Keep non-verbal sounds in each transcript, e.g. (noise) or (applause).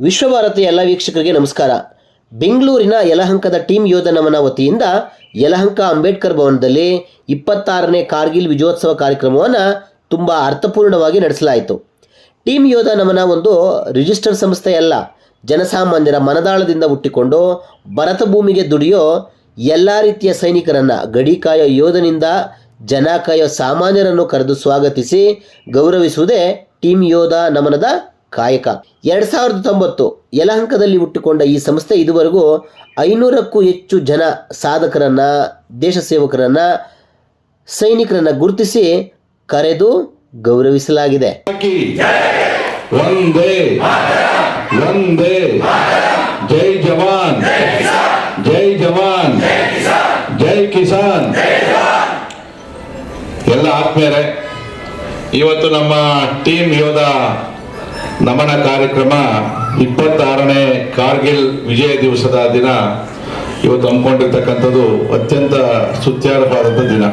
ವಿಶ್ವಭಾರತಿ ಎಲ್ಲ ವೀಕ್ಷಕರಿಗೆ ನಮಸ್ಕಾರ. ಬೆಂಗಳೂರಿನ ಯಲಹಂಕದ ಟೀಮ್ ಯೋಧ ನಮನ ವತಿಯಿಂದ ಯಲಹಂಕ ಅಂಬೇಡ್ಕರ್ ಭವನದಲ್ಲಿ ಇಪ್ಪತ್ತಾರನೇ ಕಾರ್ಗಿಲ್ ವಿಜಯೋತ್ಸವ ಕಾರ್ಯಕ್ರಮವನ್ನು ತುಂಬ ಅರ್ಥಪೂರ್ಣವಾಗಿ ನಡೆಸಲಾಯಿತು. ಟೀಮ್ ಯೋಧ ನಮನ ಒಂದು ರಿಜಿಸ್ಟರ್ ಸಂಸ್ಥೆಯಲ್ಲ ಜನಸಾಮಾನ್ಯರ ಮನದಾಳದಿಂದ ಹುಟ್ಟಿಕೊಂಡು ಭರತ ಭೂಮಿಗೆ ದುಡಿಯೋ ಎಲ್ಲ ರೀತಿಯ ಸೈನಿಕರನ್ನು ಗಡಿಕಾಯೋ ಯೋಧನಿಂದ ಜನ ಕಾಯೋ ಸಾಮಾನ್ಯರನ್ನು ಕರೆದು ಸ್ವಾಗತಿಸಿ ಗೌರವಿಸುವುದೇ ಟೀಮ್ ಯೋಧ ನಮನದ ಕಾಯಕ. ಎರಡು ಸಾವಿರದ ತೊಂಬತ್ತು ಯಲಹಂಕದಲ್ಲಿ ಹುಟ್ಟಿಕೊಂಡ ಈ ಸಂಸ್ಥೆ ಇದುವರೆಗೂ ಐನೂರಕ್ಕೂ ಹೆಚ್ಚು ಜನ ಸಾಧಕರನ್ನ ದೇಶ ಸೇವಕರನ್ನ ಸೈನಿಕರನ್ನ ಗುರುತಿಸಿ ಕರೆದು ಗೌರವಿಸಲಾಗಿದೆ. ಜೈ ಜವಾನ್. ಜೈ ಜವಾನ್. ಜೈ ಕಿಸಾನ್. ಎಲ್ಲ ಆತ್ಮೀಯರೇ ಇವತ್ತು ನಮ್ಮ ಟೀಮ್ ಯೋಧ ನಮನ ಕಾರ್ಯಕ್ರಮ ಇಪ್ಪತ್ತಾರನೇ ಕಾರ್ಗಿಲ್ ವಿಜಯ ದಿವಸದ ದಿನ ಇವತ್ತು ಹಮ್ಮಿಕೊಂಡಿರ್ತಕ್ಕಂಥದ್ದು ಅತ್ಯಂತ ಸುತ್ಯಾರವಾದಂಥ ದಿನ.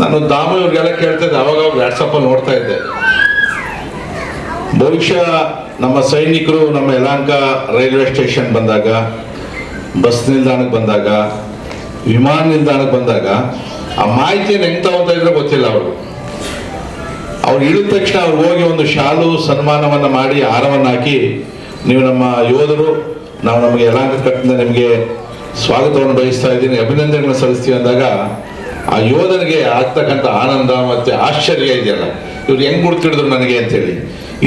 ನಾನು ದಾಮು ಇವ್ರಿಗೆಲ್ಲ ಕೇಳ್ತಾ ಇದ್ದೆ, ಅವಾಗ ವ್ಯಾಟ್ಸಪ್ಪಲ್ಲಿ ನೋಡ್ತಾ ಇದ್ದೆ. ಬಹುಶಃ ನಮ್ಮ ಸೈನಿಕರು ನಮ್ಮ ಯಲಾಂಕ ರೈಲ್ವೆ ಸ್ಟೇಷನ್ ಬಂದಾಗ, ಬಸ್ ನಿಲ್ದಾಣಕ್ಕೆ ಬಂದಾಗ, ವಿಮಾನ ನಿಲ್ದಾಣಕ್ಕೆ ಬಂದಾಗ, ಆ ಮಾಹಿತಿಯನ್ನು ಹೆಂಗ್ ತಗೊಂತ ಇದ್ರೆ ಗೊತ್ತಿಲ್ಲ ಅವರು. ಅವ್ರು ಇಳಿದ ತಕ್ಷಣ ಅವ್ರು ಹೋಗಿ ಒಂದು ಶಾಲು ಸನ್ಮಾನವನ್ನು ಮಾಡಿ ಹಾರವನ್ನು ಹಾಕಿ, ನೀವು ನಮ್ಮ ಯೋಧರು, ನಾವು ನಮಗೆ ಎಲ್ಲ ಕಟ್ಟಿಂದ ನಿಮಗೆ ಸ್ವಾಗತವನ್ನು ಬಯಸ್ತಾ ಇದ್ದೀನಿ, ಅಭಿನಂದನೆಗಳನ್ನು ಸಲ್ಲಿಸ್ತೀವಿ ಅಂದಾಗ, ಆ ಯೋಧನಿಗೆ ಆಗ್ತಕ್ಕಂಥ ಆನಂದ ಮತ್ತು ಆಶ್ಚರ್ಯ ಇದೆಯಲ್ಲ. ಇವ್ರು ಹೆಂಗ್ ಗುರ್ತಿಡಿದ್ರು ನನಗೆ ಅಂತೇಳಿ.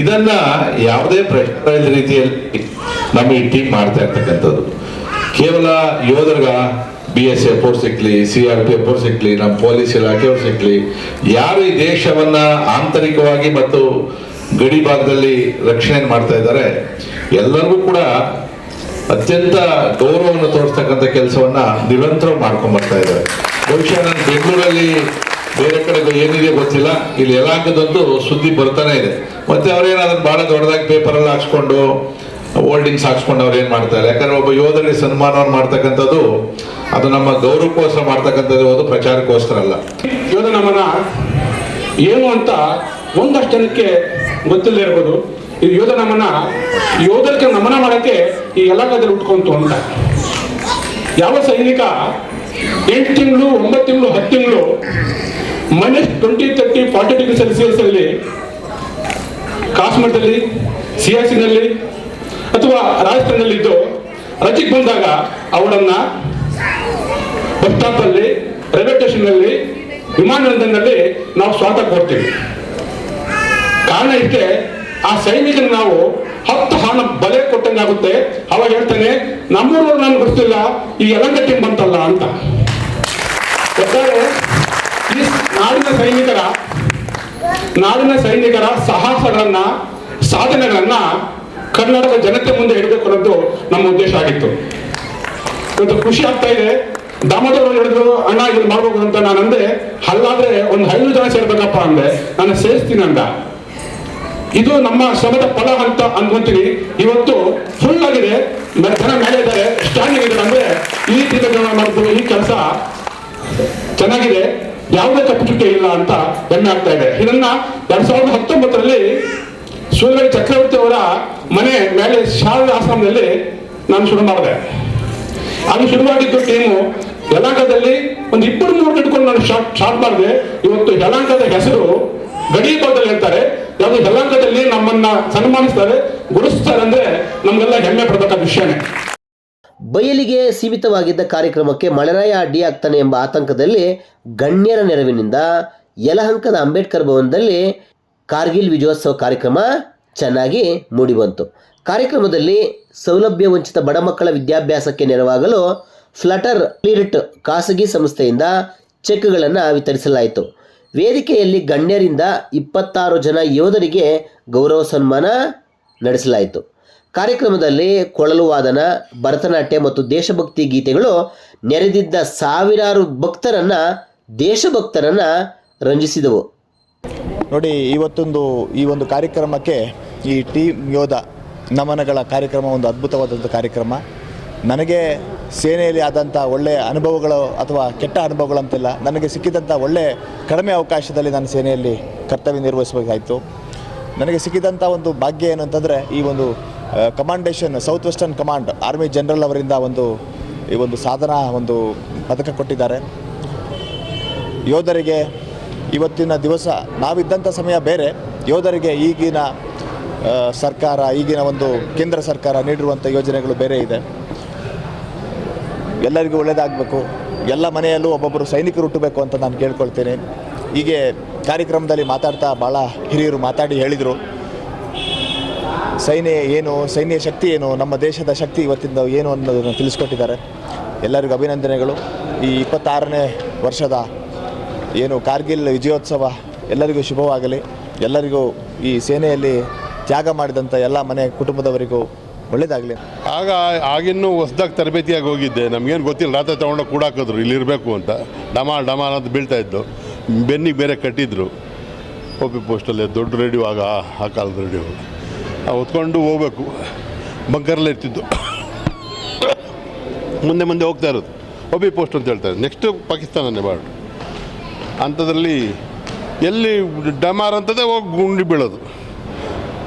ಇದನ್ನ ಯಾವುದೇ ಪ್ರಶ್ನೆ ರೀತಿಯಲ್ಲಿ ನಮ್ಮ ಈ ಟೀಮ್ ಮಾಡ್ತಾ ಇರ್ತಕ್ಕಂಥದ್ದು. ಕೇವಲ ಯೋಧರ್ಗ ಬಿ ಎಸ್ ಸಿಕ್ಲಿ ಸಿ ಆರ್ ಪಿ ಎಫ್ ಅವ್ರು ನಮ್ಮ ಪೊಲೀಸ್ ಇಲಾಖೆಯವ್ರು ಸಿಕ್ಲಿ ಯಾರು ಈ ದೇಶವನ್ನ ಆಂತರಿಕವಾಗಿ ಮತ್ತು ಗಡಿ ಭಾಗದಲ್ಲಿ ರಕ್ಷಣೆ ಮಾಡ್ತಾ ಇದ್ದಾರೆ, ಎಲ್ಲರಿಗೂ ಕೂಡ ಅತ್ಯಂತ ಗೌರವವನ್ನು ತೋರಿಸ್ತಕ್ಕಂಥ ಕೆಲಸವನ್ನ ನಿರಂತರ ಮಾಡ್ಕೊಂಡ್ ಬರ್ತಾ ಇದ್ದಾರೆ. ಬಹುಶಃ ನನ್ನ ಬೆಂಗಳೂರಲ್ಲಿ ಬೇರೆ ಕಡೆ ಏನಿದೆ ಗೊತ್ತಿಲ್ಲ, ಇಲ್ಲಿ ಯಲಾಂಕದಂತೂ ಸುದ್ದಿ ಬರ್ತಾನೆ ಇದೆ. ಮತ್ತೆ ಅವ್ರೇನಾದ್ರೂ ಬಹಳ ದೊಡ್ಡದಾಗಿ ಪೇಪರಲ್ಲಿ ಹಾಕ್ಸ್ಕೊಂಡು ಹೋಲ್ಡಿಂಗ್ಸ್ ಹಾಕ್ಸ್ಕೊಂಡು ಅವ್ರು ಏನ್ ಮಾಡ್ತಾರೆ? ಯಾಕಂದ್ರೆ ಒಬ್ಬ ಯೋಧರಿಗೆ ಸನ್ಮಾನವನ್ನು ಮಾಡ್ತಕ್ಕಂಥದ್ದು, ಅದು ನಮ್ಮ ಗೌರವಕ್ಕೋಸ್ಕರ ಮಾಡ್ತಕ್ಕಂಥದ್ದು ಒಂದು ಪ್ರಚಾರಕ್ಕೋಸ್ಕರ ಅಲ್ಲ. ಯೋಧ ನಮನ ಏನು ಅಂತ ಒಂದಷ್ಟು ಜನಕ್ಕೆ ಗೊತ್ತಿಲ್ಲದೆ ಇರ್ಬೋದು. ಈ ಯೋಧ ನಮನ ಯೋಧರಿಗೆ ನಮನ ಮಾಡಕ್ಕೆ ಈ ಎಲ್ಲ ಕಡೆ ಉಟ್ಕೊಂತು ಅಂತ. ಯಾವ ಸೈನಿಕ ಎಂಟು ತಿಂಗಳು, ಒಂಬತ್ತು ತಿಂಗಳು, ಹತ್ತು ತಿಂಗಳು minus twenty thirty forty degree Celsius ಅಲ್ಲಿ ಕಾಶ್ಮೀರದಲ್ಲಿ ಸಿಯಾಸಿನಲ್ಲಿ ಅಥವಾ ರಾಜಸ್ಥಾನದಲ್ಲಿದ್ದು ರಜೆಗೆ ಬಂದಾಗ ಅವಳನ್ನ ಬಸ್ ಸ್ಟಾಪ್ ಅಲ್ಲಿ ರೈಲ್ವೆ ಸ್ಟೇಷನ್ ಅಲ್ಲಿ ವಿಮಾನ ನಿಲ್ದಾಣದಲ್ಲಿ ನಾವು ಸ್ವಾಗತ ಕೊಡ್ತೀವಿ. ಕಾರಣ ಇದಕ್ಕೆ ಆ ಸೈನಿಕನ ನಾವು ಹತ್ತು ಹಣ ಬಲೆ ಕೊಟ್ಟಂಗಾಗುತ್ತೆ ಅವಾಗ ಹೇಳ್ತಾನೆ, ನಮ್ಮೂರವ್ರು ನಾನು ಗೊತ್ತಿಲ್ಲ, ಈ ಯಲಂಕ ಟೀಮ್ ಬಂತಲ್ಲ ಅಂತ. ಒಟ್ಟಾರೆ, ಈ ನಾಡಿನ ಸೈನಿಕರ ನಾಡಿನ ಸೈನಿಕರ ಸಾಹಸಗಳನ್ನ, ಸಾಧನೆಗಳನ್ನ ಕರ್ನಾಟಕ ಜನತೆ ಮುಂದೆ ಇಡಬೇಕು ಅನ್ನೋದು ನಮ್ಮ ಉದ್ದೇಶ ಆಗಿತ್ತು. ಇವತ್ತು ಖುಷಿ ಆಗ್ತಾ ಇದೆ. ದಾಮೋದರ ಹೇಳಿದ್ರು, ಅಣ್ಣ, ಇದನ್ನ ಮಾಡ್ಬೇಕು ಅಂತ ನಾನು ಅಂದೆ. ಅಲ್ಲಾದ್ರೆ ಒಂದು ಐದು ಜನ ಸೇರ್ಬೇಕಪ್ಪ ಅಂದೆ. ನಾನು ಸೇರಿಸ್ತೀನಿ ಅಂದ. ಇದು ನಮ್ಮ ಶ್ರಮದ ಫಲ ಅಂತ ಅನ್ಕೊಂತೀನಿ ಇವತ್ತು ಫುಲ್ ಆಗಿದೆ. ಜನ ಮೇಲೆ ಇದ್ದಾರೆ. ಸ್ಟ್ಯಾಂಡಿಂಗ್ ಇದೆ ಅಂದ್ರೆ ಈ ರೀತಿ ಮಾಡಿದ್ರು ಈ ಕೆಲಸ ಚೆನ್ನಾಗಿದೆ. ಯಾವುದೇ ಕಟ್ಟುಚುಕ್ಕೆ ಇಲ್ಲ ಅಂತ ಹೆಮ್ಮೆ ಆಗ್ತಾ ಇದೆ. ಇದನ್ನ ಎರಡ್ ಸಾವಿರದ ಹತ್ತೊಂಬತ್ತರಲ್ಲಿ ಸೂರ್ಯಗಡಿ ಚಕ್ರವರ್ತಿ ಅವರ ಮನೆ ಮೇಲೆ ಶಾರದಾ ಆಶ್ರಮದಲ್ಲಿ ನಾನು ಶುರು ಮಾಡಿದೆ. ಅದು ಶುರು ಮಾಡಿದ್ದು ಟೀಮು ಯಲಾಂಕದಲ್ಲಿ ಒಂದು ಇಬ್ಬರು ಮೂರು ಇಟ್ಕೊಂಡು ನಾನು ಶಾರ್ಟ್ ಶಾರ್ಟ್ ಮಾಡಿದೆ. ಇವತ್ತು ಯಲಾಂಕದ ಹೆಸರು ಗಡಿ ಭಾಗದಲ್ಲಿ ಹೇಳ್ತಾರೆ. ಯಾವುದು ಯಲಾಂಕದಲ್ಲಿ ನಮ್ಮನ್ನ ಸನ್ಮಾನಿಸ್ತಾರೆ, ಗುರುಸ್ತಾರೆ ಅಂದ್ರೆ ನಮ್ಗೆಲ್ಲ ಹೆಮ್ಮೆ ಪಡ್ಬೇಕಾದ ವಿಷಯನೇ. ಬಯಲಿಗೆ ಸೀಮಿತವಾಗಿದ್ದ ಕಾರ್ಯಕ್ರಮಕ್ಕೆ ಮಳೆರಾಯ ಅಡ್ಡಿಯಾಗ್ತಾನೆ ಎಂಬ ಆತಂಕದಲ್ಲಿ ಗಣ್ಯರ ನೆರವಿನಿಂದ ಯಲಹಂಕದ ಅಂಬೇಡ್ಕರ್ ಭವನದಲ್ಲಿ ಕಾರ್ಗಿಲ್ ವಿಜಯೋತ್ಸವ ಕಾರ್ಯಕ್ರಮ ಚೆನ್ನಾಗಿ ಮೂಡಿಬಂತು ಕಾರ್ಯಕ್ರಮದಲ್ಲಿ ಸೌಲಭ್ಯ ವಂಚಿತ ಬಡ ಮಕ್ಕಳ ವಿದ್ಯಾಭ್ಯಾಸಕ್ಕೆ ನೆರವಾಗಲು ಫ್ಲಟರ್ ಕ್ಲಿರಿಟ್ ಖಾಸಗಿ ಸಂಸ್ಥೆಯಿಂದ ಚೆಕ್ಗಳನ್ನು ವಿತರಿಸಲಾಯಿತು. ವೇದಿಕೆಯಲ್ಲಿ ಗಣ್ಯರಿಂದ ಇಪ್ಪತ್ತಾರು ಜನ ಯೋಧರಿಗೆ ಗೌರವ ಸನ್ಮಾನ ನಡೆಸಲಾಯಿತು. ಕಾರ್ಯಕ್ರಮದಲ್ಲಿ ಕೊಳಲು ವಾದನ, ಭರತನಾಟ್ಯ ಮತ್ತು ದೇಶಭಕ್ತಿ ಗೀತೆಗಳು ನೆರೆದಿದ್ದ ಸಾವಿರಾರು ಭಕ್ತರನ್ನು, ದೇಶಭಕ್ತರನ್ನು ರಂಜಿಸಿದವು. ನೋಡಿ, ಇವತ್ತೊಂದು ಈ ಒಂದು ಕಾರ್ಯಕ್ರಮಕ್ಕೆ ಈ ಟೀಮ್ ಯೋಧ ನಮನಗಳ ಕಾರ್ಯಕ್ರಮ, ಒಂದು ಅದ್ಭುತವಾದಂಥ ಕಾರ್ಯಕ್ರಮ. ನನಗೆ ಸೇನೆಯಲ್ಲಿ ಆದಂಥ ಒಳ್ಳೆಯ ಅನುಭವಗಳು ಅಥವಾ ಕೆಟ್ಟ ಅನುಭವಗಳಂತಿಲ್ಲ ನನಗೆ ಸಿಕ್ಕಿದಂಥ ಒಳ್ಳೆ ಕಡಿಮೆ ಅವಕಾಶದಲ್ಲಿ ನಾನು ಸೇನೆಯಲ್ಲಿ ಕರ್ತವ್ಯ ನಿರ್ವಹಿಸಬೇಕಾಯಿತು. ನನಗೆ ಸಿಕ್ಕಿದಂಥ ಒಂದು ಭಾಗ್ಯ ಏನು ಅಂತಂದರೆ, ಈ ಒಂದು commendation south western command army general ಅವರಿಂದ ಒಂದು, ಈ ಒಂದು ಸಾಧನ ಒಂದು ಪದಕ ಕೊಟ್ಟಿದ್ದಾರೆ. ಯೋಧರಿಗೆ ಇವತ್ತಿನ ದಿವಸ ನಾವಿದ್ದಂಥ ಸಮಯ ಬೇರೆ. ಯೋಧರಿಗೆ ಈಗಿನ ಸರ್ಕಾರ, ಈಗಿನ ಒಂದು ಕೇಂದ್ರ ಸರ್ಕಾರ ನೀಡಿರುವಂಥ ಯೋಜನೆಗಳು ಬೇರೆ ಇದೆ. ಎಲ್ಲರಿಗೂ ಒಳ್ಳೆಯದಾಗಬೇಕು ಎಲ್ಲ ಮನೆಯಲ್ಲೂ ಒಬ್ಬೊಬ್ಬರು ಸೈನಿಕರು ಹುಟ್ಟಬೇಕು ಅಂತ ನಾನು ಕೇಳ್ಕೊಳ್ತೇನೆ. ಹೀಗೆ ಕಾರ್ಯಕ್ರಮದಲ್ಲಿ ಮಾತಾಡ್ತಾ ಭಾಳ ಹಿರಿಯರು ಮಾತಾಡಿ ಹೇಳಿದರು. ಸೈನ್ಯ ಏನು, ಸೈನ್ಯ ಶಕ್ತಿ ಏನು, ನಮ್ಮ ದೇಶದ ಶಕ್ತಿ ಇವತ್ತಿಂದ ಏನು ಅನ್ನೋದನ್ನು ತಿಳಿಸ್ಕೊಟ್ಟಿದ್ದಾರೆ. ಎಲ್ಲರಿಗೂ ಅಭಿನಂದನೆಗಳು. ಈ ಇಪ್ಪತ್ತಾರನೇ ವರ್ಷದ ಏನು ಕಾರ್ಗಿಲ್ ವಿಜಯೋತ್ಸವ ಎಲ್ಲರಿಗೂ ಶುಭವಾಗಲಿ. ಎಲ್ಲರಿಗೂ ಈ ಸೇನೆಯಲ್ಲಿ ತ್ಯಾಗ ಮಾಡಿದಂಥ ಎಲ್ಲ ಮನೆ ಕುಟುಂಬದವರಿಗೂ ಒಳ್ಳೇದಾಗಲಿ ಆಗ ಆಗಿನ್ನೂ ಹೊಸ್ದಾಗಿ ತರಬೇತಿಯಾಗಿ ಹೋಗಿದ್ದೆ. ನಮಗೇನು ಗೊತ್ತಿಲ್ಲ. ರಾತ್ರಿ ತೊಗೊಂಡೋಗಿ ಕೂಡಾಕಿದ್ರು ಇಲ್ಲಿರಬೇಕು ಅಂತ. ಡಮಾಲ್ ಡಮಾಲ್ ಅಂತ ಬೀಳ್ತಾ ಇದ್ದು ಬೆನ್ನಿಗೆ ಬೇರೆ ಕಟ್ಟಿದ್ರು. ಪಿ ಪೋಸ್ಟಲ್ಲಿ ದೊಡ್ಡ ರೇಡಿಯೋ ಆಗ, ಆ- ಕಾಲದ ರೇಡಿಯೋ. ಹೊತ್ಕೊಂಡು ಹೋಗ್ಬೇಕು. ಬಂಕರಲ್ಲೇ ಇರ್ತಿದ್ದು (coughs) ಮುಂದೆ ಮುಂದೆ ಹೋಗ್ತಾ ಇರೋದು. ಒ ಪಿ ಪೋಸ್ಟ್ ಅಂತ ಹೇಳ್ತಾರೆ. ನೆಕ್ಸ್ಟು ಪಾಕಿಸ್ತಾನನೇ ಬಾರ್ಡ್ರು ಅಂಥದ್ರಲ್ಲಿ ಎಲ್ಲಿ ಡಮಾರ್ ಅಂತದೇ ಹೋಗಿ ಗುಂಡಿ ಬೀಳೋದು.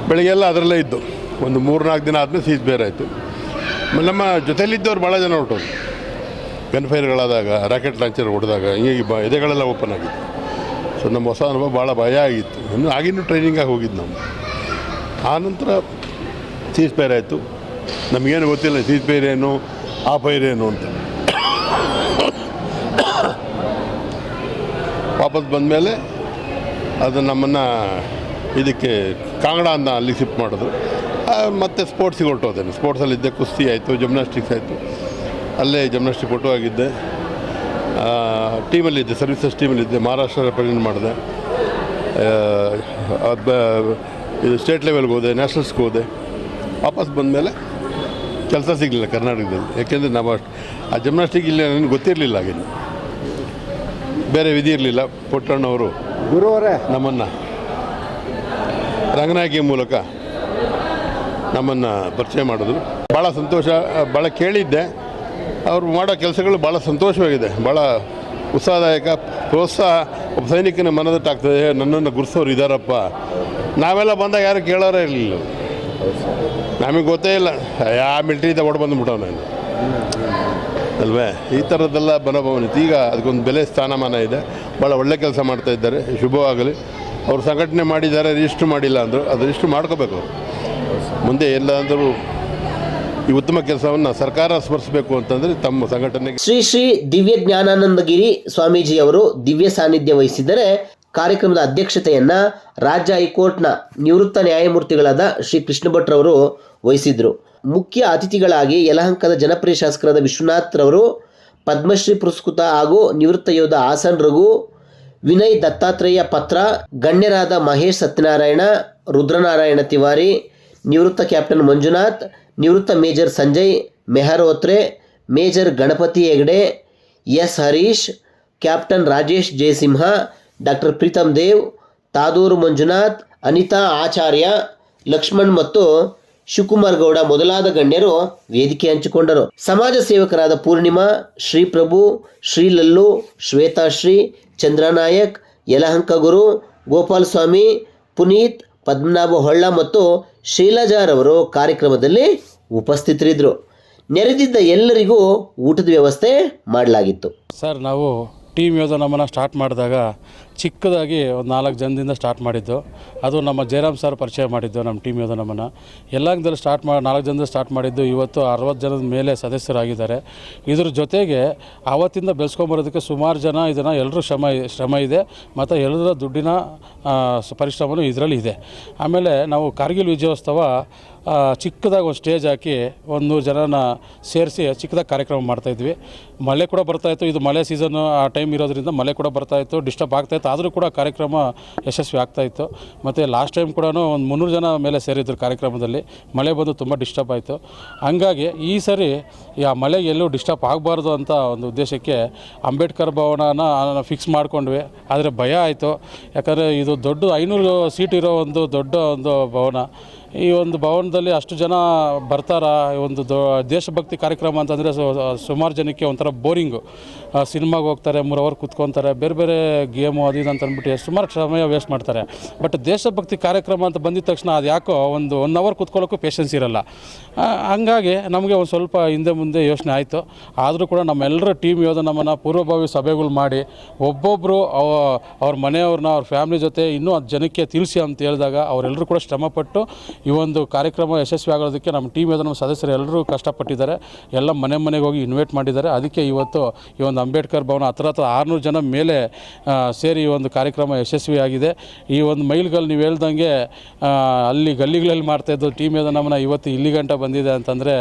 ಬೆಳಗ್ಗೆಲ್ಲ ಅದರಲ್ಲೇ ಇದ್ದು. ಒಂದು ಮೂರು ನಾಲ್ಕು ದಿನ ಆದಮೇಲೆ ಸೀಸ್ ಬೇರೆ ಆಯಿತು. ನಮ್ಮ ಜೊತೆಯಲ್ಲಿದ್ದವ್ರು ಭಾಳ ಜನ ಹೊರಟೋದು ಗನ್ ಫೈರ್ಗಳಾದಾಗ, ರಾಕೆಟ್ ಲಾಂಚರ್ ಹೊಡೆದಾಗ, ಹಿಂಗೆ ಬ, ಎದೆಗಳೆಲ್ಲ ಓಪನ್ ಆಗಿತ್ತು. ಸೊ, ನಮ್ಮ ಹೊಸ ಅನುಭವ ಭಾಳ ಭಯ ಆಗಿತ್ತು. ಇನ್ನು ಆಗಿನೂ ಟ್ರೈನಿಂಗಾಗಿ ಹೋಗಿದ್ದು ನಾವು. ಆನಂತರ ಸೀಸ್ ಪೈರ್ ಆಯಿತು. ನಮಗೇನು ಗೊತ್ತಿಲ್ಲ, ಸೀಸ್ ಪೈರ್ ಏನು, ಆ ಪೈರ್ ಏನು ಅಂತ. ವಾಪಸ್ ಬಂದಮೇಲೆ ಅದು ನಮ್ಮನ್ನು ಇದಕ್ಕೆ ಕಾಂಗಡ ಅಂತ ಅಲ್ಲಿ ಶಿಫ್ಟ್ ಮಾಡಿದ್ರು. ಮತ್ತೆ ಸ್ಪೋರ್ಟ್ಸಿಗೆ ಸ್ಪೋರ್ಟ್ಸಲ್ಲಿ ಇದ್ದೆ, ಕುಸ್ತಿ ಆಯಿತು ಜಿಮ್ನಾಸ್ಟಿಕ್ಸ್ ಆಯಿತು. ಅಲ್ಲೇ ಜಿಮ್ನಾಸ್ಟಿಕ್ ಆಗಿದ್ದೆ ಟೀಮಲ್ಲಿದ್ದೆ ಸರ್ವಿಸಸ್ ಟೀಮಲ್ಲಿದ್ದೆ ಮಹಾರಾಷ್ಟ್ರ ರೆಪ್ರೆಸೆಂಟ್ ಮಾಡಿದೆ. ಅದು ಇದು ಸ್ಟೇಟ್ ಲೆವೆಲ್ಗೆ ಹೋದೆ ನ್ಯಾಷನಲ್ಸ್ಗೆ ಹೋದೆ. ವಾಪಸ್ ಬಂದಮೇಲೆ ಕೆಲಸ ಸಿಗಲಿಲ್ಲ ಕರ್ನಾಟಕದಲ್ಲಿ. ಯಾಕೆಂದರೆ ನಾವು ಆ ಜಿಮ್ನಾಸ್ಟಿಕ್ ಇಲ್ಲಿ ನನಗೆ ಗೊತ್ತಿರಲಿಲ್ಲ ಆಗಿನ ಬೇರೆ ವಿಧಿ ಇರಲಿಲ್ಲ. ಪುಟ್ಟಣ್ಣವರು ನಮ್ಮನ್ನು ರಂಗನಾಯಕಿ ಮೂಲಕ ನಮ್ಮನ್ನು ಪರಿಚಯ ಮಾಡಿದ್ರು. ಭಾಳ ಸಂತೋಷ ಭಾಳ ಕೇಳಿದ್ದೆ. ಅವರು ಮಾಡೋ ಕೆಲಸಗಳು ಭಾಳ ಸಂತೋಷವಾಗಿದೆ. ಭಾಳ ಉತ್ಸಾಹದಾಯಕ ಪ್ರೋತ್ಸಾಹ ಒಬ್ಬ ಸೈನಿಕನ ಮನದಟ್ಟಾಗ್ತದೆ ನನ್ನನ್ನು ಗುರುಸೋರು ಇದ್ದಾರಪ್ಪ ನಾವೆಲ್ಲ ಬಂದಾಗ ಯಾರು ಕೇಳೋರೇ ಇರಲಿಲ್ಲ. ನಮಗೆ ಗೊತ್ತೇ ಇಲ್ಲ. ಆ ಮಿಲ್ಟ್ರಿಯಿಂದ ಓಡ್ ಬಂದುಬಿಟ್ಟವ್ ನಾನು ಅಲ್ವೇ? ಈ ಥರದ್ದೆಲ್ಲ ಮನೋಭಾವನೆ. ಇತ್ತು. ಈಗ ಅದಕ್ಕೊಂದು ಬೆಲೆ ಸ್ಥಾನಮಾನ ಇದೆ. ಭಾಳ ಒಳ್ಳೆ ಕೆಲಸ ಮಾಡ್ತಾ ಇದ್ದಾರೆ. ಶುಭವಾಗಲಿ. ಅವರು ಸಂಘಟನೆ ಮಾಡಿದ್ದಾರೆ ರಿಜಿಸ್ಟ್ರ್ ಮಾಡಿಲ್ಲ ಅಂದರು ಅದು ರಿಜಿಸ್ಟ್ರ್ ಮಾಡ್ಕೋಬೇಕು ಮುಂದೆ ಮುಂದೆ ಎಲ್ಲಾದರೂ ಈ ಉತ್ತಮ ಕೆಲಸವನ್ನು ಸರ್ಕಾರ ಸ್ಮರಿಸಬೇಕು ಅಂತಂದರೆ ತಮ್ಮ ಸಂಘಟನೆಗೆ ಶ್ರೀ ಶ್ರೀ ದಿವ್ಯ ಜ್ಞಾನಾನಂದಗಿರಿ ಸ್ವಾಮೀಜಿಯವರು ದಿವ್ಯ ಸಾನ್ನಿಧ್ಯ ವಹಿಸಿದರೆ ಕಾರ್ಯಕ್ರಮದ ಅಧ್ಯಕ್ಷತೆಯನ್ನ ರಾಜ್ಯ ಹೈಕೋರ್ಟ್ನ ನಿವೃತ್ತ ನ್ಯಾಯಮೂರ್ತಿಗಳಾದ ಶ್ರೀ ಕೃಷ್ಣ ಭಟ್ರವರು ವಹಿಸಿದ್ರು. ಮುಖ್ಯ ಅತಿಥಿಗಳಾಗಿ ಯಲಹಂಕದ ಜನಪ್ರಿಯ ಶಾಸಕರಾದ ವಿಶ್ವನಾಥ್ ರವರು, ಪದ್ಮಶ್ರೀ ಪುರಸ್ಕೃತ ಹಾಗೂ ನಿವೃತ್ತ ಯೋಧ ಹಾಸನ್ ರಘು, ವಿನಯ್ ದತ್ತಾತ್ರೇಯ ಪತ್ರ, ಗಣ್ಯರಾದ ಮಹೇಶ್ ಸತ್ಯನಾರಾಯಣ, ರುದ್ರನಾರಾಯಣ ತಿವಾರಿ, ನಿವೃತ್ತ ಕ್ಯಾಪ್ಟನ್ ಮಂಜುನಾಥ್, ನಿವೃತ್ತ major Sanjay Mehrotra major Ganapathi Hegde, S Harish, captain Rajesh Jayasimha doctor Preetam Dev, Tadur Manjunath, Anita Acharya, Lakshman ಮತ್ತು ಶಿವಕುಮಾರ್ ಗೌಡ ಮೊದಲಾದ ಗಣ್ಯರು ವೇದಿಕೆ ಹಂಚಿಕೊಂಡರು. ಸಮಾಜ ಸೇವಕರಾದ ಪೂರ್ಣಿಮಾ, ಶ್ರೀಪ್ರಭು, ಶ್ರೀಲಲ್ಲು, ಶ್ವೇತಾಶ್ರೀ, ಚಂದ್ರನಾಯಕ್, ಯಲಹಂಕ ಗುರು ಗೋಪಾಲ್ ಸ್ವಾಮಿ ಪುನೀತ್, ಪದ್ಮನಾಭ ಹೊಳ್ಳ ಮತ್ತು ಶೀಲಾಜಾರವರು ಕಾರ್ಯಕ್ರಮದಲ್ಲಿ ಉಪಸ್ಥಿತರಿದ್ದರು. ನೆರೆದಿದ್ದ ಎಲ್ಲರಿಗೂ ಊಟದ ವ್ಯವಸ್ಥೆ ಮಾಡಲಾಗಿತ್ತು. ಸರ್, ನಾವು ಟೀಮ್ ಯೋಧ ಸ್ಟಾರ್ಟ್ ಮಾಡಿದಾಗ ಚಿಕ್ಕದಾಗಿ ಒಂದು ನಾಲ್ಕು ಜನದಿಂದ ಸ್ಟಾರ್ಟ್ ಮಾಡಿದ್ದು. ಅದು ನಮ್ಮ ಜಯರಾಮ್ ಸರ್ ಪರಿಚಯ ಮಾಡಿದ್ದು ನಮ್ಮ ಟೀಮ್ ಯೋಧ ನಮ್ಮನ್ನು. ಯಲ್ಲಾಂಗದಲ್ಲಿ ಸ್ಟಾರ್ಟ್ ಮಾಡಿ ನಾಲ್ಕು ಜನದಿಂದ ಸ್ಟಾರ್ಟ್ ಮಾಡಿದ್ದು, ಇವತ್ತು ಅರವತ್ತು ಜನದ ಮೇಲೆ ಸದಸ್ಯರಾಗಿದ್ದಾರೆ. ಇದ್ರ ಜೊತೆಗೆ ಆವತ್ತಿಂದ ಬೆಳೆಸ್ಕೊಂಬರೋದಕ್ಕೆ ಸುಮಾರು ಜನ ಇದನ್ನು ಎಲ್ಲರೂ ಶ್ರಮ ಶ್ರಮ ಇದೆ, ಮತ್ತು ಎಲ್ಲರ ದುಡ್ಡಿನ ಪರಿಶ್ರಮನೂ ಇದರಲ್ಲಿ ಇದೆ. ಆಮೇಲೆ ನಾವು ಕಾರ್ಗಿಲ್ ವಿಜಯೋತ್ಸವ ಚಿಕ್ಕದಾಗಿ ಒಂದು ಸ್ಟೇಜ್ ಹಾಕಿ ಒಂದು ನೂರು ಜನನ ಸೇರಿಸಿ ಚಿಕ್ಕದಾಗಿ ಕಾರ್ಯಕ್ರಮ ಮಾಡ್ತಾಯಿದ್ವಿ ಮಳೆ ಕೂಡ ಬರ್ತಾಯಿತ್ತು ಇದು ಮಳೆ ಸೀಸನ್ನು ಆ ಟೈಮ್ ಇರೋದ್ರಿಂದ ಮಳೆ ಕೂಡ ಬರ್ತಾಯಿತ್ತು ಡಿಸ್ಟರ್ಬ್ ಆಗ್ತಾಯಿತ್ತು ಆದರೂ ಕೂಡ ಕಾರ್ಯಕ್ರಮ ಯಶಸ್ವಿ ಆಗ್ತಾ ಇತ್ತು. ಮತ್ತು ಲಾಸ್ಟ್ ಟೈಮ್ ಕೂಡ ಒಂದು ಮುನ್ನೂರು ಜನ ಮೇಲೆ ಸೇರಿದ್ರು ಕಾರ್ಯಕ್ರಮದಲ್ಲಿ. ಮಳೆ ಬಂದು ತುಂಬ ಡಿಸ್ಟರ್ಬ್ ಆಯಿತು. ಹಂಗಾಗಿ ಈ ಸರಿ ಆ ಮಳೆ ಎಲ್ಲೂ ಡಿಸ್ಟರ್ಬ್ ಆಗಬಾರ್ದು ಅಂತ ಒಂದು ಉದ್ದೇಶಕ್ಕೆ ಅಂಬೇಡ್ಕರ್ ಭವನನ ಫಿಕ್ಸ್ ಮಾಡಿಕೊಂಡ್ವಿ. ಆದರೆ ಭಯ ಆಯಿತು. ಯಾಕಂದರೆ ಇದು ದೊಡ್ಡ ಐನೂರು ಸೀಟ್ ಇರೋ ಒಂದು ದೊಡ್ಡ ಒಂದು ಭವನ. ಈ ಒಂದು ಭವನದಲ್ಲಿ ಅಷ್ಟು ಜನ ಬರ್ತಾರ? ಈ ಒಂದು ದೇಶಭಕ್ತಿ ಕಾರ್ಯಕ್ರಮ ಅಂತಂದರೆ ಸುಮಾರು ಜನಕ್ಕೆ ಒಂಥರ ಬೋರಿಂಗು. ಸಿನಿಮಾಗೆ ಹೋಗ್ತಾರೆ ಮೂರು ಅವರ್ ಕುತ್ಕೊತಾರೆ, ಬೇರೆ ಬೇರೆ ಗೇಮು ಅದು ಇದು ಅಂತ ಸುಮಾರು ಸಮಯ ವೇಸ್ಟ್ ಮಾಡ್ತಾರೆ. ಬಟ್ ದೇಶಭಕ್ತಿ ಕಾರ್ಯಕ್ರಮ ಅಂತ ಬಂದಿದ ತಕ್ಷಣ ಅದು ಯಾಕೋ ಒಂದು ಒನ್ ಅವರ್ ಕುತ್ಕೊಳ್ಳೋಕ್ಕೂ ಪೇಷನ್ಸ್ ಇರಲ್ಲ. ಹಂಗಾಗಿ ನಮಗೆ ಒಂದು ಸ್ವಲ್ಪ ಹಿಂದೆ ಮುಂದೆ ಯೋಚನೆ ಆಯಿತು. ಆದರೂ ಕೂಡ ನಮ್ಮೆಲ್ಲರ ಟೀಮ್ ಯೋಧ ನಮ್ಮನ್ನು ಪೂರ್ವಭಾವಿ ಸಭೆಗಳು ಮಾಡಿ ಒಬ್ಬೊಬ್ಬರು ಅವ, ಅವ್ರ ಮನೆಯವ್ರನ್ನ ಅವ್ರ ಫ್ಯಾಮ್ಲಿ ಜೊತೆ ಇನ್ನೂ ಅದು ಜನಕ್ಕೆ ತಿಳಿಸಿ ಅಂತ ಹೇಳಿದಾಗ ಅವರೆಲ್ಲರೂ ಕೂಡ ಶ್ರಮಪಟ್ಟು ಈ ಒಂದು ಕಾರ್ಯಕ್ರಮ ಯಶಸ್ವಿ ಆಗೋದಕ್ಕೆ ನಮ್ಮ ಟೀಮ್ ನಮ್ಮ ಸದಸ್ಯರು ಎಲ್ಲರೂ ಕಷ್ಟಪಟ್ಟಿದ್ದಾರೆ. ಎಲ್ಲ ಮನೆ ಮನೆಗೆ ಹೋಗಿ ಇನ್ವೈಟ್ ಮಾಡಿದ್ದಾರೆ. ಅದಕ್ಕೆ ಇವತ್ತು ಈ ಒಂದು ಅಂಬೇಡ್ಕರ್ ಭವನ ಹತ್ರ ಹತ್ರ ಆರುನೂರು ಜನ ಮೇಲೆ ಸೇರಿ ಈ ಒಂದು ಕಾರ್ಯಕ್ರಮ ಯಶಸ್ವಿಯಾಗಿದೆ ಈ ಒಂದು ಮೈಲ್ಗಳು ನೀವು ಹೇಳ್ದಂಗೆ ಅಲ್ಲಿ ಗಲ್ಲಿಗಳಲ್ಲಿ ಮಾಡ್ತಾಯಿದ್ದು ಟೀಮ್ ನಮ್ಮನ್ನ ಇವತ್ತು ಇಲ್ಲಿ ಗಂಟ ಬಂದಿದೆ ಅಂತಂದರೆ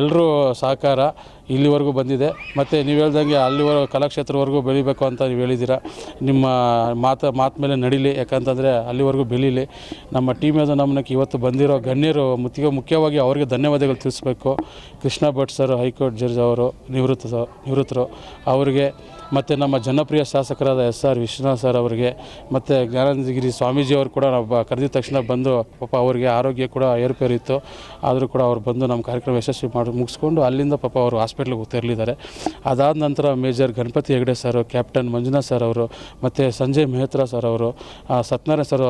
ಎಲ್ಲರೂ ಸಹಕಾರ. ಇಲ್ಲಿವರೆಗೂ ಬಂದಿದೆ. ಮತ್ತು ನೀವು ಹೇಳ್ದಂಗೆ ಅಲ್ಲಿವರೆಗೂ ಕಲಾಕ್ಷೇತ್ರವರೆಗೂ ಬೆಳಿಬೇಕು ಅಂತ ನೀವು ಹೇಳಿದ್ದೀರಾ. ನಿಮ್ಮ ಮಾತು ಮಾತು ಮೇಲೆ ನಡೀಲಿ, ಯಾಕಂತಂದರೆ ಅಲ್ಲಿವರೆಗೂ ಬೆಳೀಲಿ. ನಮ್ಮ ಟೀಮ್ ಅದು ನಮ್ಮನಕ್ಕೆ ಇವತ್ತು ಬಂದಿರೋ ಗಣ್ಯರು ಮುತ್ತಿಗೆ ಮುಖ್ಯವಾಗಿ ಅವರಿಗೆ ಧನ್ಯವಾದಗಳು ತಿಳಿಸ್ಬೇಕು. Krishna Bhat sir, high court judge ಅವರು, ನಿವೃತ್ತ, ನಿವೃತ್ತರು. ಅವರಿಗೆ ಮತ್ತು ನಮ್ಮ ಜನಪ್ರಿಯ ಶಾಸಕರಾದ ಎಸ್ ಆರ್ ವಿಶ್ವನಾಥ್ ಸರ್ ಅವರಿಗೆ, ಮತ್ತು ಜ್ಞಾನಂದಗಿರಿ ಸ್ವಾಮೀಜಿ ಅವರು ಕೂಡ ನಾವು ಕರೆದಿದ ತಕ್ಷಣ ಬಂದು ಪಾಪ ಅವರಿಗೆ ಆರೋಗ್ಯ ಕೂಡ ಏರುಪೇರಿತ್ತು ಆದರೂ ಕೂಡ ಅವ್ರು ಬಂದು ನಮ್ಮ ಕಾರ್ಯಕ್ರಮ ಯಶಸ್ವಿ ಮಾಡಿ, ಮುಗಿಸ್ಕೊಂಡು ಅಲ್ಲಿಂದ ಪಾಪ ಅವರು ಹಾಸ್ಪಿಟ್ಲಿಗೆ ತೆರಳಿದ್ದಾರೆ. ಅದಾದ ನಂತರ major Ganapathi Hegde sir, captain Manjunath sir ಅವರು, ಮತ್ತು ಸಂಜಯ್ ಮೆಹ್ತಾ ಸರ್ ಅವರು ಸತ್ಯನಾರಾಯಣ ಸರ್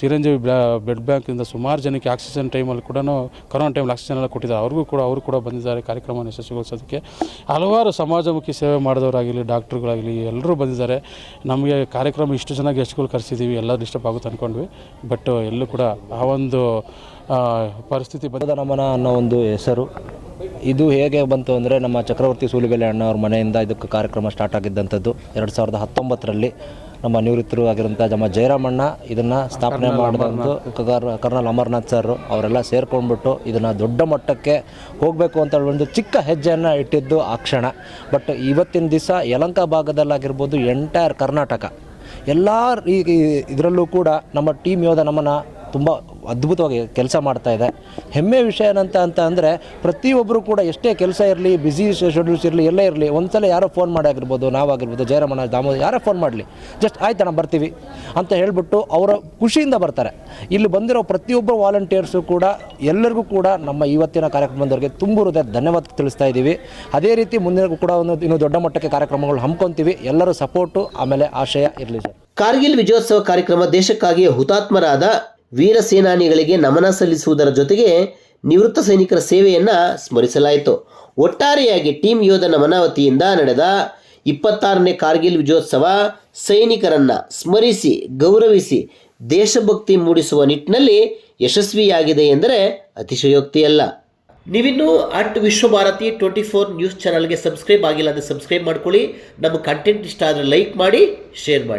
ಚಿರಂಜೀವಿ ಬ್ಲಾ, ಬ್ಲಡ್ ಬ್ಯಾಂಕಿಂದ ಸುಮಾರು ಜನಕ್ಕೆ ಆಕ್ಸಿಜನ್ ಟೈಮಲ್ಲಿ ಕೂಡ ಕೊರೋನಾ ಟೈಮಲ್ಲಿ ಆಕ್ಸಿಜನ್ ಎಲ್ಲ ಕೊಟ್ಟಿದ್ದಾರೆ. ಅವ್ರಿಗೂ ಕೂಡ, ಅವರು ಕೂಡ ಬಂದಿದ್ದಾರೆ ಕಾರ್ಯಕ್ರಮವನ್ನು ಯಶಸ್ವಿಗೊಳಿಸೋದಕ್ಕೆ. ಹಲವಾರು ಸಮಾಜಮುಖಿ ಸೇವೆ ಮಾಡಿದವರಾಗಲಿ ಡಾಕ್ಟ್ರುಗಳಾಗಲಿ ಎಲ್ಲರೂ ಬಂದಿದ್ದಾರೆ. ನಮಗೆ ಕಾರ್ಯಕ್ರಮ ಇಷ್ಟು ಜನ ಗೆಸ್ಟ್ಗಳು ಕರೆಸಿದ್ದೀವಿ ಎಲ್ಲ ಡಿಸ್ಟರ್ಬ್ ಆಗುತ್ತೆ ಅಂದ್ಕೊಂಡ್ವಿ ಬಟ್ ಎಲ್ಲೂ ಕೂಡ ಆ ಒಂದು ಪರಿಸ್ಥಿತಿ ಬಂದ ನಮನ ಅನ್ನೋ ಒಂದು ಹೆಸರು. ಇದು ಹೇಗೆ ಬಂತು ಅಂದರೆ ನಮ್ಮ ಚಕ್ರವರ್ತಿ ಸೂಲಿಬೆಲೆ ಅಣ್ಣ ಅವ್ರ ಮನೆಯಿಂದ ಇದಕ್ಕೆ ಕಾರ್ಯಕ್ರಮ ಸ್ಟಾರ್ಟ್ ಆಗಿದ್ದಂಥದ್ದು. ಎರಡು ಸಾವಿರದ ಹತ್ತೊಂಬತ್ತರಲ್ಲಿ ನಮ್ಮ ನಿವೃತ್ತರು ಆಗಿರುವಂಥ ನಮ್ಮ ಜಯರಾಮಣ್ಣ ಇದನ್ನು ಸ್ಥಾಪನೆ ಮಾಡಿದಂಥ ಕರ್ನಲ್ ಅಮರ್ನಾಥ್ ಸರ್ ಅವರೆಲ್ಲ ಸೇರ್ಕೊಂಡ್ಬಿಟ್ಟು ಇದನ್ನು ದೊಡ್ಡ ಮಟ್ಟಕ್ಕೆ ಹೋಗಬೇಕು ಅಂತ ಒಂದು ಚಿಕ್ಕ ಹೆಜ್ಜೆಯನ್ನು ಇಟ್ಟಿದ್ದು ಆ ಕ್ಷಣ. ಬಟ್ ಇವತ್ತಿನ ದಿವಸ ಯಲಂಕ ಭಾಗದಲ್ಲಾಗಿರ್ಬೋದು ಎಂಟೈರ್ ಕರ್ನಾಟಕ. ಎಲ್ಲ ಇದರಲ್ಲೂ ಕೂಡ ನಮ್ಮ ಟೀಮ್ ಯೋಧ ನಮ್ಮನ್ನು ತುಂಬ ಅದ್ಭುತವಾಗಿ ಕೆಲಸ ಮಾಡ್ತಾ ಇದೆ. ಹೆಮ್ಮೆ ವಿಷಯ ಏನಂತ ಅಂತ ಅಂದರೆ ಪ್ರತಿಯೊಬ್ಬರು ಕೂಡ ಎಷ್ಟೇ ಕೆಲಸ ಇರಲಿ ಬ್ಯುಸಿ ಶೆಡ್ಯೂಲ್ಸ್ ಇರಲಿ, ಎಲ್ಲೇ ಇರಲಿ, ಒಂದ್ಸಲ ಯಾರೋ ಫೋನ್ ಮಾಡಿ ಆಗಿರ್ಬೋದು, ನಾವಾಗಿರ್ಬೋದು ಜಯರಮಣ ದಾಮೋದ ಯಾರೋ ಫೋನ್ ಮಾಡಲಿ. ಜಸ್ಟ್ ಆಯ್ತಣ್ಣ ಬರ್ತೀವಿ ಅಂತ ಹೇಳಿಬಿಟ್ಟು ಅವರ ಖುಷಿಯಿಂದ ಬರ್ತಾರೆ. ಇಲ್ಲಿ ಬಂದಿರೋ ಪ್ರತಿಯೊಬ್ಬ ವಾಲಂಟಿಯರ್ಸು ಕೂಡ ಎಲ್ಲರಿಗೂ ಕೂಡ ನಮ್ಮ ಇವತ್ತಿನ ಕಾರ್ಯಕ್ರಮದವರಿಗೆ ತುಂಬ ಹೃದಯ ಧನ್ಯವಾದ ತಿಳಿಸ್ತಾ ಇದ್ದೀವಿ. ಅದೇ ರೀತಿ ಮುಂದಿನ ಕೂಡ ಒಂದು ಇನ್ನು ದೊಡ್ಡ ಮಟ್ಟಕ್ಕೆ ಕಾರ್ಯಕ್ರಮಗಳು ಹಮ್ಮಿಕೊಂತೀವಿ. ಎಲ್ಲರೂ ಸಪೋರ್ಟು, ಆಮೇಲೆ ಆಶಯ ಇರಲಿ ಸರ್. ಕಾರ್ಗಿಲ್ ವಿಜಯೋತ್ಸವ ಕಾರ್ಯಕ್ರಮ ದೇಶಕ್ಕಾಗಿ ಹುತಾತ್ಮರಾದ ವೀರ ಸೇನಾನಿಗಳಿಗೆ ನಮನ ಸಲ್ಲಿಸುವುದರ ಜೊತೆಗೆ ನಿವೃತ್ತ ಸೈನಿಕರ ಸೇವೆಯನ್ನು ಸ್ಮರಿಸಲಾಯಿತು. ಒಟ್ಟಾರೆಯಾಗಿ ಟೀಮ್ ಯೋಧನ ಮನವತಿಯಿಂದ ನಡೆದ ಇಪ್ಪತ್ತಾರನೇ ಕಾರ್ಗಿಲ್ ವಿಜಯೋತ್ಸವ ಸೈನಿಕರನ್ನ ಸ್ಮರಿಸಿ, ಗೌರವಿಸಿ, ದೇಶಭಕ್ತಿ ಮೂಡಿಸುವ ನಿಟ್ಟಿನಲ್ಲಿ ಯಶಸ್ವಿಯಾಗಿದೆ ಎಂದರೆ ಅತಿಶಯೋಕ್ತಿಯಲ್ಲ. ನೀವಿನ್ನೂ at Vishwabharati twenty four news ಚಾನಲ್ಗೆ ಸಬ್ಸ್ಕ್ರೈಬ್ ಆಗಿಲ್ಲ ಅಂದರೆ ಸಬ್ಸ್ಕ್ರೈಬ್ ಮಾಡ್ಕೊಳ್ಳಿ. ನಮ್ಮ ಕಂಟೆಂಟ್ ಇಷ್ಟ ಆದರೆ ಲೈಕ್ ಮಾಡಿ ಶೇರ್ ಮಾಡಿ.